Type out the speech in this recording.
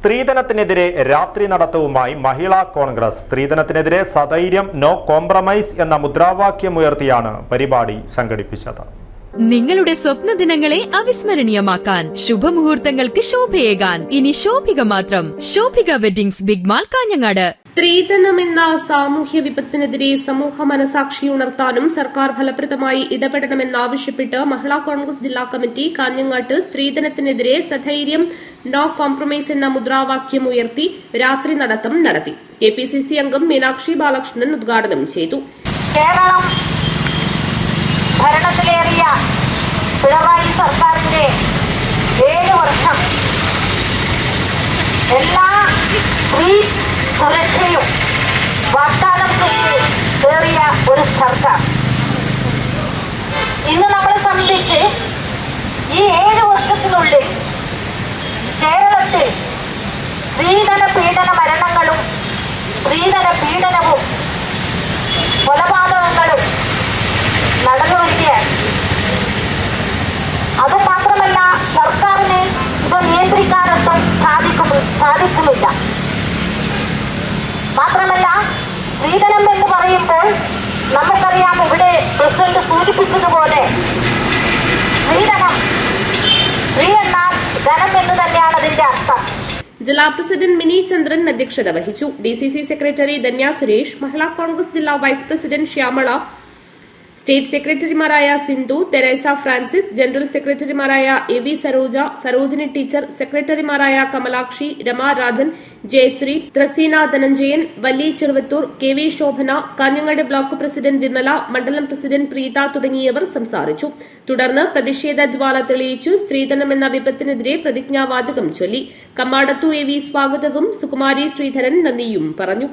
സ്ത്രീധനത്തിനെതിരെ രാത്രി നടത്തവുമായി മഹിളാ കോൺഗ്രസ്. സ്ത്രീധനത്തിനെതിരെ സധൈര്യം no compromise എന്ന മുദ്രാവാക്യമുയർത്തിയാണ് പരിപാടി സംഘടിപ്പിച്ചത്. നിങ്ങളുടെ സ്വപ്ന ദിനങ്ങളെ അവിസ്മരണീയമാക്കാൻ ശുഭമുഹൂർത്തങ്ങൾക്ക് ശോഭയേകാൻ. ഇനി ശോഭിക മാത്രം. Shobhika weddings big mall Kanhangad. സ്ത്രീധനം എന്ന സാമൂഹ്യ വിപത്തിനെതിരെ സമൂഹ മനസാക്ഷി ഉണർത്താനും സർക്കാർ ഫലപ്രദമായി ഇടപെടണമെന്നാവശ്യപ്പെട്ട് മഹിളാ കോൺഗ്രസ് ജില്ലാ കമ്മിറ്റി കാഞ്ഞങ്ങാട്ട് സ്ത്രീധനത്തിനെതിരെ സധൈര്യം നോ കോംപ്രമൈസ് എന്ന മുദ്രാവാക്യം ഉയർത്തി രാത്രി നടത്തം നടത്തി. കെ പി സി സി അംഗം മീനാക്ഷി ബാലകൃഷ്ണൻ ഉദ്ഘാടനം ചെയ്തു. കേരളം ഭരണത്തിലേറിയ സർക്കാരിന്റെ വർഷം. എല്ലാ സ്ത്രീ Вот так. പറയുമ്പോൾ നമുക്കറിയാം ഇവിടെ പ്രസിഡന്റ് സൂചിപ്പിച്ചതുപോലെ ധനം തന്നെയാണ് അർത്ഥം. ജില്ലാ പ്രസിഡന്റ് മിനി ചന്ദ്രൻ അധ്യക്ഷത വഹിച്ചു. D C C secretary Dhanya Suresh Mahila Congress ജില്ലാ വൈസ് പ്രസിഡന്റ് ശ്യാമള സ്റ്റേറ്റ് സെക്രട്ടറിമാരായ സിന്ധു തെരേസ ഫ്രാൻസിസ് ജനറൽ സെക്രട്ടറിമാരായ A V Saroja Sarojini teacher സെക്രട്ടറിമാരായ Kamalakshi Rama Rajan Jayashree Thraseena Dhananjayan Valli Cheruvathur K V Shobhana Kanhangad block president Vimala മണ്ഡലം president Preetha തുടങ്ങിയവർ സംസാരിച്ചു. തുടർന്ന് പ്രതിഷേധ ജ്വാല തെളിയിച്ചു. സ്ത്രീധനം എന്ന വിപത്തിനെതിരെ പ്രതിജ്ഞാവാചകം ചൊല്ലി. കമ്മാടത്തു എ വി സ്വാഗതവും സുകുമാരി ശ്രീധരൻ നന്ദിയും പറഞ്ഞു.